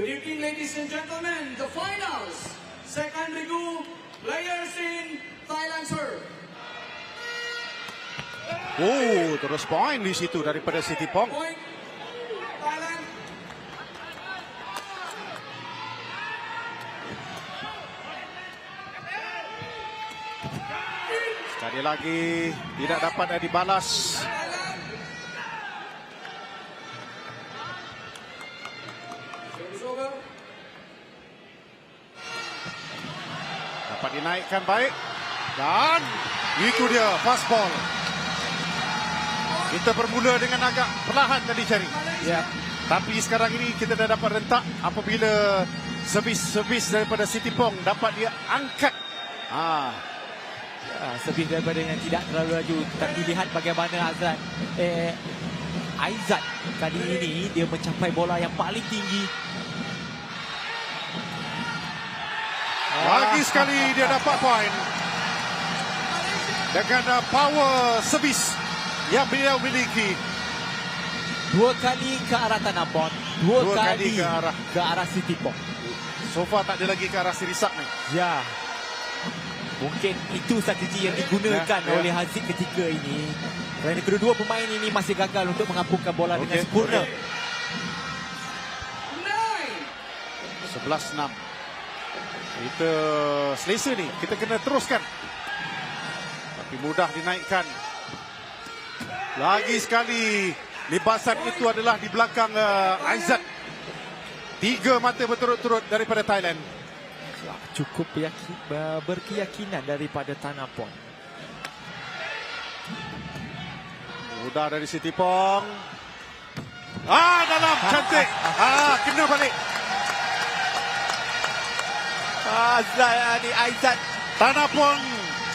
Good evening, ladies and gentlemen. The finals. Second Ligu players in Thailand, sir. Oh, terus poin di situ daripada Siti Pong. Point. Thailand. Sekali lagi tidak dapat dibalas. Dinaikkan baik. Dan itu dia fast ball. Kita bermula dengan agak perlahan tadi cari. Ya, Tapi sekarang ini kita dah dapat rentak apabila servis-servis daripada Siti Pong dapat dia angkat. Ah, ya servis daripada yang tidak terlalu laju. Tapi lihat bagaimana Azlan. Eh, Aizat kali ini dia mencapai bola yang paling tinggi. Lagi sekali dia dapat poin. Dengan uh, power servis yang beliau miliki. Dua kali ke arah tanah pon. Dua, Dua kali kali, ke arah. ke arah City Pop. So far tak ada lagi ke arah Sirisak ni. Ya. Mungkin itu strategi yang digunakan Ya, ya. oleh Haziq ketika ini. Kerana kedua-dua pemain ini masih gagal untuk mengampunkan bola Okey, dengan sempurna. okey. Nine. 11-6. Kita selesa ni. Kita kena teruskan. Tapi mudah dinaikkan. Lagi sekali. Libasan itu adalah di belakang uh, Aizat. Tiga mata berturut-turut daripada Thailand. Ya, cukup yakin, berkeyakinan daripada tanah pon. Mudah dari Siti Pong. Ah, dalam. Cantik. Ah, kena balik. Azlan ni Aizat Tanah Pong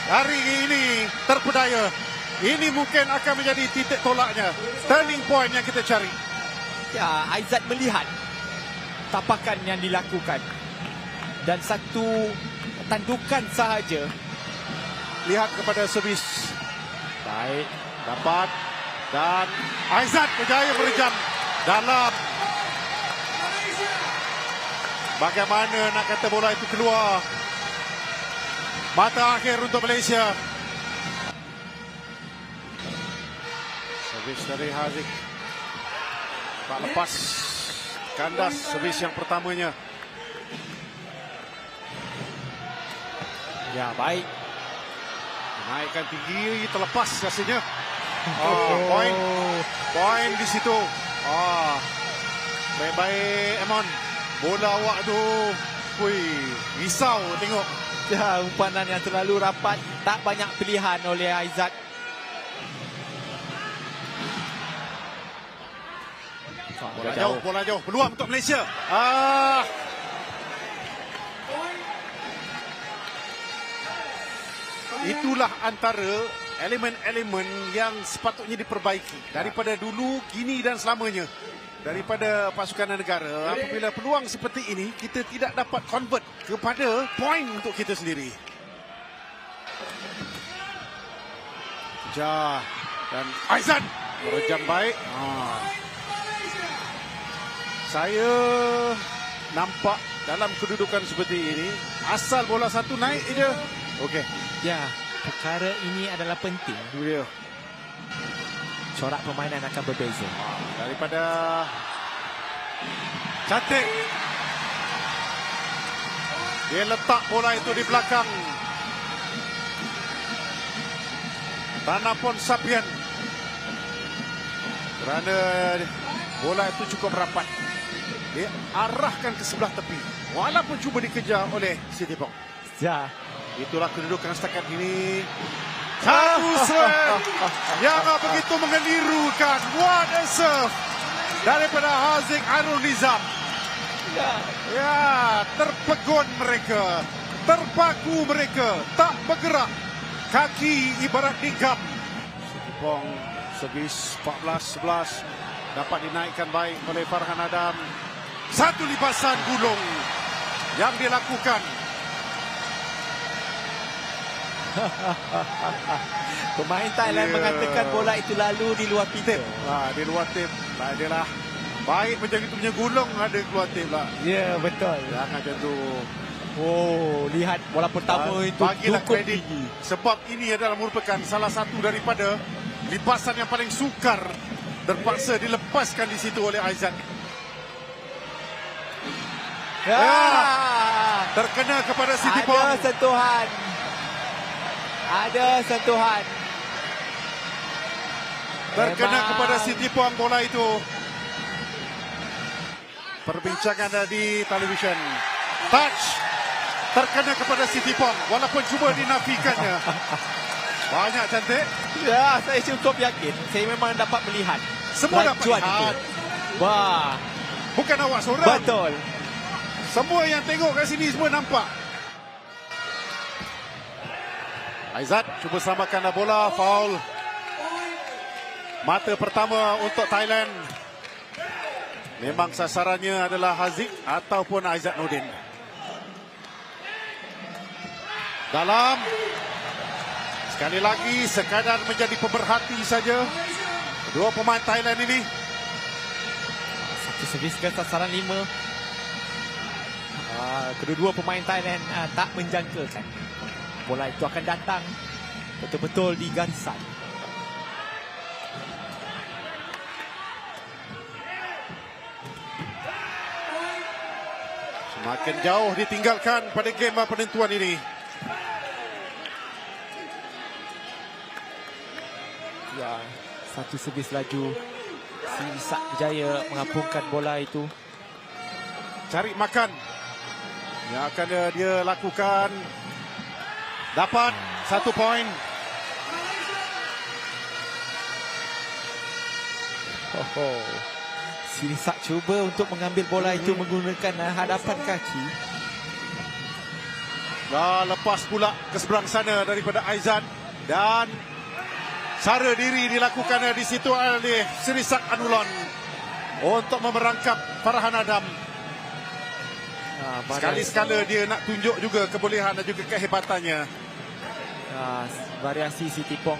hari ini terpedaya. Ini mungkin akan menjadi titik tolaknya. Turning point yang kita cari. Ya, Aizat melihat tapakan yang dilakukan dan satu tandukan sahaja. Lihat kepada servis. Baik, Dapat. Dan Aizat berjaya merejam dalam. Bagaimana nak kata bola itu keluar. Mata akhir untuk Malaysia. Servis dari Haziq. Tak lepas. Kandas servis yang pertamanya. ya baik. Naikkan tinggi terlepas rasanya. Oh, poin. Poin di situ. Ah. Baik-baik Emon. Bola awak tu. Wih, risau tengok. Ya, umpanan yang terlalu rapat, tak banyak pilihan oleh Aizat. Bola jauh, bola jauh. Peluang untuk Malaysia. Ah. Itulah antara elemen-elemen yang sepatutnya diperbaiki daripada dulu, kini dan selamanya. Daripada pasukan negara, apabila peluang seperti ini, kita tidak dapat convert kepada poin untuk kita sendiri. Jah dan Aizan merejam baik. Ah. Saya nampak dalam kedudukan seperti ini, asal bola satu naik je. Okey, Ya, perkara ini adalah penting. dia. Corak permainan akan berbeza. Daripada cantik. Dia letak bola itu di belakang. Tanah pun Sapian. Kerana bola itu cukup rapat. Dia arahkan ke sebelah tepi. Walaupun cuba dikejar oleh Siti Pong. Ya, Itulah kedudukan setakat ini. Serve yang begitu mengelirukan. What a serve daripada Haziq Arul Nizam. ya, terpegun mereka. Terpaku mereka. Tak bergerak. Kaki ibarat nikam. Sitipong servis 14-11. Dapat dinaikkan baik oleh Farhan Adam. Satu lipasan gulung yang dilakukan. pemain Thailand Ya. mengatakan bola itu lalu di luar Tip. Ha, di luar tip. Tak adalah. Baik macam itu punya gulung ada keluar tip lah. Ya, betul. Jangan macam tu. Oh, lihat bola pertama itu Bagilah cukup kredit. tinggi. Sebab ini adalah merupakan salah satu daripada lipasan yang paling sukar terpaksa dilepaskan di situ oleh Aizat. Ya. Terkena kepada Siti Ada Pong. sentuhan. Ada sentuhan. Terkena Memang. kepada Siti Pong bola itu. Perbincangan di televisyen. Touch. Terkena kepada Siti Pong. Walaupun cuba dinafikannya. Banyak cantik. Ya, saya cukup yakin. Saya memang dapat melihat. Semua dapat lihat. itu. Wah, Bukan awak seorang. betul. Semua yang tengok kat sini semua nampak. Aizat cuba selamatkan bola. Foul. Mata pertama untuk Thailand. Memang sasarannya adalah Haziq ataupun Aizat Nordin. Dalam. Sekali lagi sekadar menjadi pemerhati saja. Dua pemain Thailand ini. Satu servis ke sasaran lima. Ah, kedua-dua pemain Thailand ah, tak menjangkakan. Bola itu akan datang betul-betul di garisan. Semakin jauh ditinggalkan pada game penentuan ini. Ya, satu servis laju. Si Isak berjaya mengapungkan bola itu. cari makan yang akan dia, dia lakukan dapat satu poin. Oh, oh. Si Isak cuba untuk mengambil bola itu menggunakan ah, hadapan kaki. dah lepas pula ke seberang sana daripada Aizan. Dan cara diri dilakukan di situ oleh Sirisak Anulon untuk memerangkap Farhan Adam. Ah, pada- sekali-sekala dia nak tunjuk juga kebolehan dan juga kehebatannya Ah, variasi Siti Pong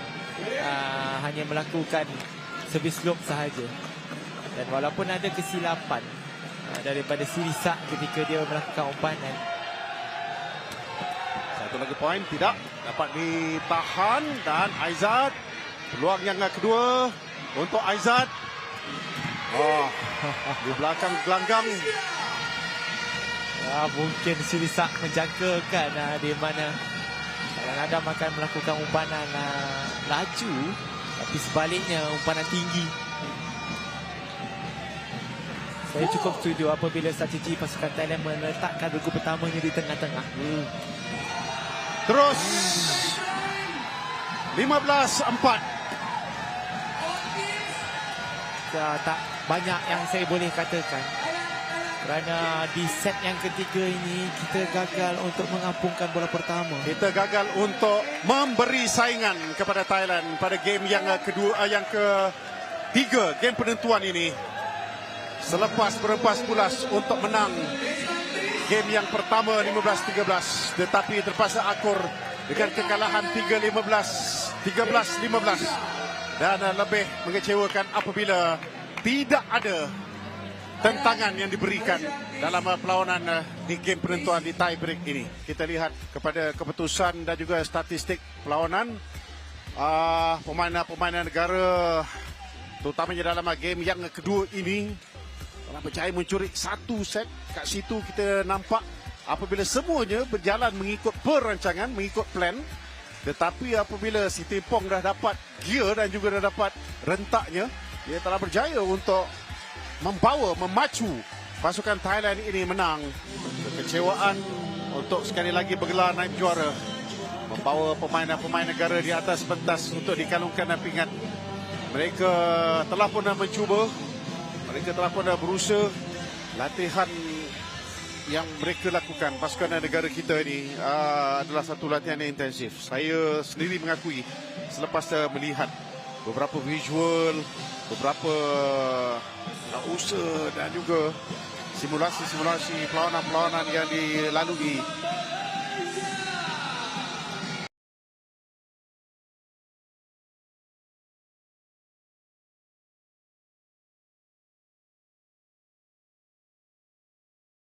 ah, hanya melakukan servis lob sahaja. Dan walaupun ada kesilapan ah, daripada Sirisak ketika dia melakukan umpanan, Satu lagi poin tidak dapat ditahan dan Aizat peluang yang kedua untuk Aizat. Oh, di belakang gelanggang ah, mungkin Sirisak menjangkakan ah, di mana Alan Adam akan melakukan umpanan ah, laju tapi sebaliknya umpanan tinggi. Saya cukup setuju apabila strategi pasukan Thailand meletakkan regu pertamanya di tengah-tengah. terus 15-4. uh, tak banyak yang saya boleh katakan kerana di set yang ketiga ini kita gagal untuk mengapungkan bola pertama. Kita gagal untuk memberi saingan kepada Thailand pada game yang kedua uh, yang ketiga game penentuan ini. Selepas berempas pulas untuk menang game yang pertama 15-13 tetapi terpaksa akur dengan kekalahan 3-15 13-15 dan lebih mengecewakan apabila tidak ada tentangan yang diberikan dalam uh, perlawanan uh, di game penentuan di tie break ini. Kita lihat kepada keputusan dan juga statistik perlawanan uh, pemain-pemain negara terutamanya dalam uh, game yang kedua ini telah berjaya mencuri satu set. Kat situ kita nampak apabila semuanya berjalan mengikut perancangan, mengikut plan. Tetapi apabila si Tepong dah dapat gear dan juga dah dapat rentaknya, dia telah berjaya untuk membawa, memacu pasukan Thailand ini menang. Kekecewaan untuk sekali lagi bergelar naib juara. Membawa pemain-pemain negara di atas pentas untuk dikalungkan dan pingat. Mereka telah pun mencuba mereka telah pun dah berusaha latihan yang mereka lakukan pasukan negara kita ini uh, adalah satu latihan yang intensif. Saya sendiri mengakui selepas melihat beberapa visual, beberapa uh, usaha dan juga simulasi-simulasi perlawanan-perlawanan yang dilalui